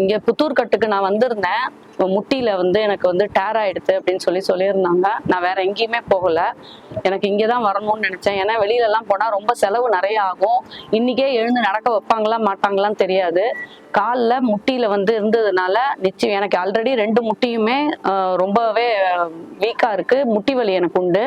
இங்கே புத்தூர் கட்டுக்கு நான் வந்திருந்தேன். முட்டியில் முட்டியில வந்து எனக்கு வந்து டேர் ஆயிடுது அப்படின்னு சொல்லி சொல்லியிருந்தாங்க. நான் வேற எங்கேயுமே போகல. எனக்கு இங்கே தான் வரணும்னு நினைச்சேன். ஏன்னா வெளியில எல்லாம் போனா ரொம்ப செலவு நிறைய ஆகும். இன்னைக்கே எழுந்து நடக்க வைப்பாங்களா மாட்டாங்களான்னு தெரியாது. காலில் முட்டியில வந்து இருந்ததுனால நிச்சயம் எனக்கு ஆல்ரெடி ரெண்டு முட்டியுமே ரொம்பவே வீக்கா இருக்கு. முட்டி வலி எனக்கு உண்டு.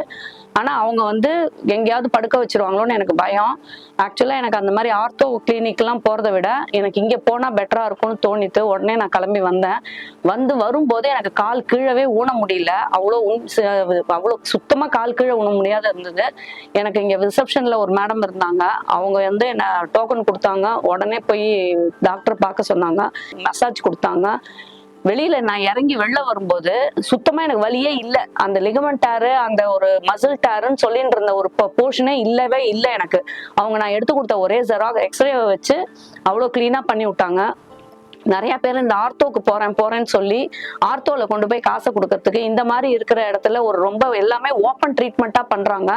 ஆனால் அவங்க வந்து எங்கேயாவது படுக்க வச்சிருவாங்களோன்னு எனக்கு பயம். ஆக்சுவலாக எனக்கு அந்த மாதிரி ஆர்த்தோ கிளினிக்லாம் போகிறத விட எனக்கு இங்கே போனால் பெட்டராக இருக்கும்னு தோணித்து உடனே நான் கிளம்பி வந்தேன். வந்து வரும்போதே எனக்கு கால் கீழவே ஊன முடியல. அவ்வளோ ச- அவ்வளோ சுத்தமாக கால் கீழே ஊன முடியாத இருந்தது. எனக்கு இங்கே ரிசப்ஷனில் ஒரு மேடம் இருந்தாங்க. அவங்க வந்து என்ன டோக்கன் கொடுத்தாங்க. உடனே போய் டாக்டர் பார்க்க சொன்னாங்க. மசாஜ் கொடுத்தாங்க. வெளியில நான் இறங்கி வெளில வரும்போது சுத்தமா எனக்கு வழியே இல்லை. அந்த லிகமெண்ட் டேரு அந்த ஒரு மசில் டேருன்னு சொல்லிட்டு இருந்த ஒரு போர்ஷனே இல்லவே இல்லை எனக்கு. அவங்க நான் எடுத்து கொடுத்த ஒரே ஜெராக் எக்ஸ்ரேவை வச்சு அவ்வளோ கிளீனா பண்ணி விட்டாங்க. நிறைய பேர் இந்த ஆர்த்தோக்கு போறேன் போறேன்னு சொல்லி ஆர்த்தோல கொண்டு போய் காசை கொடுக்கறதுக்கு இந்த மாதிரி இருக்கிற இடத்துல ஒரு ரொம்ப எல்லாமே ஓப்பன் ட்ரீட்மெண்ட்டா பண்றாங்க.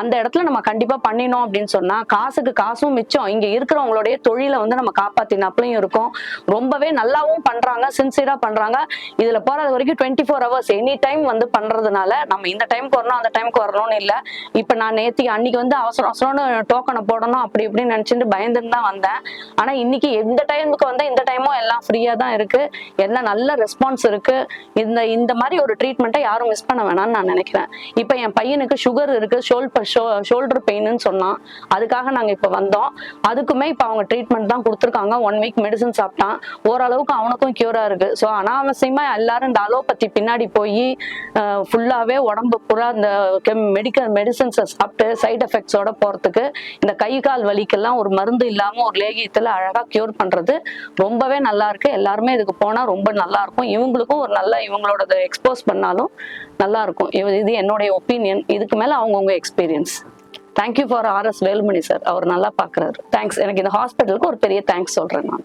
அந்த இடத்துல நம்ம கண்டிப்பா பண்ணினோம் அப்படின்னு சொன்னா காசுக்கு காசும் மிச்சம். இங்க இருக்கிறவங்களுடைய தொழிலை வந்து நம்ம காப்பாத்தினாப்லையும் இருக்கும். ரொம்பவே நல்லாவும் பண்றாங்க சின்சியரா பண்றாங்க. இதுல போறது வரைக்கும் twenty four hours any time வந்து பண்றதுனால நம்ம இந்த டைமுக்கு வரணும் அந்த டைமுக்கு வரணும்னு இல்ல. இப்ப நான் நேத்தி அன்னைக்கு வந்து அவசரம் அவசரம்னு டோக்கனை போடணும் அப்படி இப்படின்னு நினைச்சிட்டு பயந்துன்னு தான் வந்தேன். ஆனா இன்னைக்கு எந்த டைமுக்கு வந்தா இந்த டைமும் எல்லாம் ஃப்ரீயாக தான் இருக்கு. எல்லாம் நல்ல ரெஸ்பான்ஸ் இருக்கு. இந்த இந்த மாதிரி ஒரு ட்ரீட்மெண்ட்டை யாரும் மிஸ் பண்ண வேணாம்னு நான் நினைக்கிறேன். இப்போ என் பையனுக்கு சுகர் இருக்கு ஷோ ஷோல்டர் பெயின்னு சொன்னான். அதுக்காக நாங்கள் இப்போ வந்தோம். அதுக்குமே இப்போ அவங்க ட்ரீட்மெண்ட் தான் கொடுத்துருக்காங்க. ஒன் வீக் மெடிசன் சாப்பிட்டான். ஓரளவுக்கு அவனுக்கும் கியூரா இருக்கு. ஸோ அனாவசியமாக எல்லாரும் இந்த அலோபதி பின்னாடி போய் ஃபுல்லாகவே உடம்பு பூரா இந்த மெடிக்கல் மெடிசன்ஸை சாப்பிட்டு சைட் எஃபெக்ட்ஸோட போகிறதுக்கு இந்த கை கால் வலிக்கெல்லாம் ஒரு மருந்து இல்லாமல் ஒரு லேகியத்தில் அழகாக க்யூர் பண்ணுறது ரொம்பவே நல்லா இருக்கு. எல்லாருமே இதுக்கு போனா ரொம்ப நல்லா இருக்கும். இவங்களுக்கும் ஒரு நல்ல இவங்களோட எக்ஸ்போஸ் பண்ணாலும் நல்லா இருக்கும். இது இது என்னுடைய ஒப்பீனியன் இதுக்கு மேல அவங்கவுங்க experience thank you for RS Velumani sir அவர் நல்லா பாக்குறாரு. தேங்க்ஸ் எனக்கு இந்த ஹாஸ்பிட்டலுக்கு ஒரு பெரிய தேங்க்ஸ் சொல்றேன் நான்.